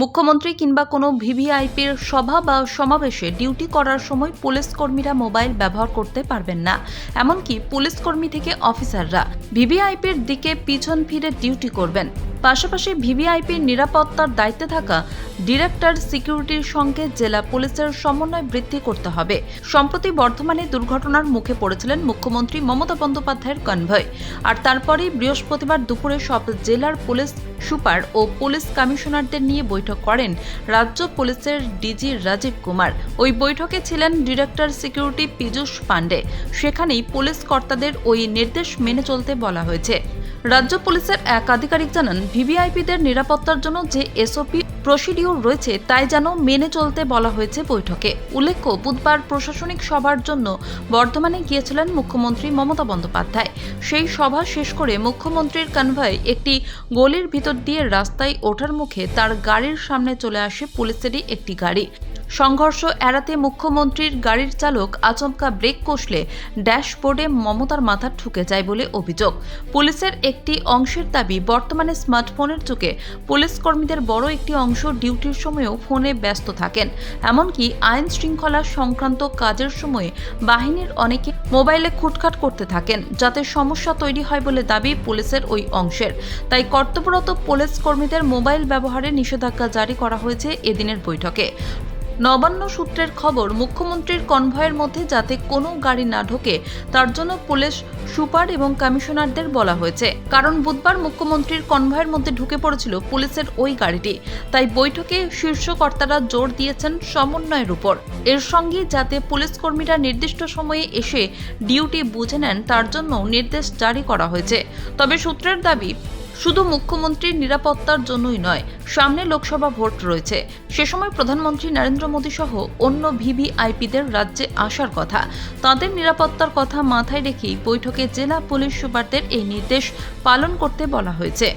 মুখ্যমন্ত্রী কিংবা কোনো ভিভিআইপির সভা বা সমাবেশে ডিউটি করার সময় পুলিশ কর্মীরা মোবাইল ব্যবহার করতে পারবেন না। এমনকি পুলিশ কর্মী থেকে অফিসাররা ভিভিআইপির দিকে পিছন ফিরে ডিউটি করবেন। পাশাপাশি ভিভিআইপির নিরাপত্তার দায়িত্বে থাকা ডিরেক্টর সিকিউরিটির সঙ্গে জেলা পুলিশের সমন্বয় বৃদ্ধি করতে হবে। সম্প্রতি বর্ধমানে দুর্ঘটনার মুখে পড়েছিলেন মুখ্যমন্ত্রী মমতা বন্দ্যোপাধ্যায়ের কনভয়। আর তারপরেই বৃহস্পতিবার দুপুরে সব জেলার পুলিশ সুপার ও পুলিশ কমিশনারদের নিয়ে বৈঠক করেন রাজ্য পুলিশের ডিজি রাজীব কুমার। ওই বৈঠকে ছিলেন ডিরেক্টর সিকিউরিটি পীযূষ পাণ্ডে। সেখানেই পুলিশ কর্তাদের ওই নির্দেশ মেনে চলতে বলা হয়েছে। রাজ্য পুলিশের এক আধিকারিক জানান ভিভিআইপিদের নিরাপত্তার জন্য যে এসওপি প্রসিডিওর রয়েছে, তাই যেন মেনে চলতে বলা হয়েছে বৈঠকে। উল্লেখ্য, বুধবার প্রশাসনিক সভার জন্য বর্ধমানে গিয়েছিলেন মুখ্যমন্ত্রী মমতা বন্দ্যোপাধ্যায়। সেই সভা শেষ করে মুখ্যমন্ত্রীর কনভয় একটি গলির ভিতর দিয়ে রাস্তায় ওঠার মুখে তার গাড়ির সামনে চলে আসে পুলিশেরই একটি গাড়ি। সংঘর্ষ এড়াতে মুখ্যমন্ত্রীর গাড়ির চালক আচমকা ব্রেক কষলে ড্যাশবোর্ডে মমতার মাথা ঠুকে যায় বলে অভিযোগ। পুলিশের একটি অংশের দাবি, বর্তমানে স্মার্টফোনের যুগে পুলিশ কর্মীদের বড় একটি অংশ ডিউটির সময়ও ফোনে ব্যস্ত থাকেন। এমনকি আইন শৃঙ্খলা সংক্রান্ত কাজের সময়ে বাহিনীর অনেকে মোবাইলে খুটখাট করতে থাকেন, যাতে সমস্যা তৈরি হয় বলে দাবি পুলিশের ওই অংশের। তাই কর্তব্যরত পুলিশ কর্মীদের মোবাইল ব্যবহারে নিষেধাজ্ঞা জারি করা হয়েছে এদিনের বৈঠকে। নবান্ন সূত্রের খবর, মুখ্যমন্ত্রীর কনভয়ের মধ্যে যাতে কোনো গাড়ি না ঢোকে, তার জন্য পুলিশ, সুপার এবং কমিশনারদের বলা হয়েছে। কারণ বুধবার মুখ্যমন্ত্রীর কনভয়ের মধ্যে ঢুকে পড়েছিল পুলিশের ওই গাড়িটি। তাই বৈঠকে শীর্ষ কর্তারা জোর দিয়েছেন সমন্বয়ের উপর। এর সঙ্গে যাতে পুলিশ কর্মীরা নির্দিষ্ট সময়ে এসে ডিউটি বুঝে নেন, তার জন্য নির্দেশ জারি করা হয়েছে। তবে সূত্রের দাবি শুধু মুখ্যমন্ত্রীর নিরাপত্তার জন্যই নয়, সামনে লোকসভা ভোট রয়েছে। সে সময় প্রধানমন্ত্রী নরেন্দ্র মোদী সহ অন্য ভিভিআইপিদের রাজ্যে আসার কথা। তাদের নিরাপত্তার কথা মাথায় রেখেই বৈঠকে জেলা পুলিশ সুপারদের এই নির্দেশ পালন করতে বলা হয়েছে।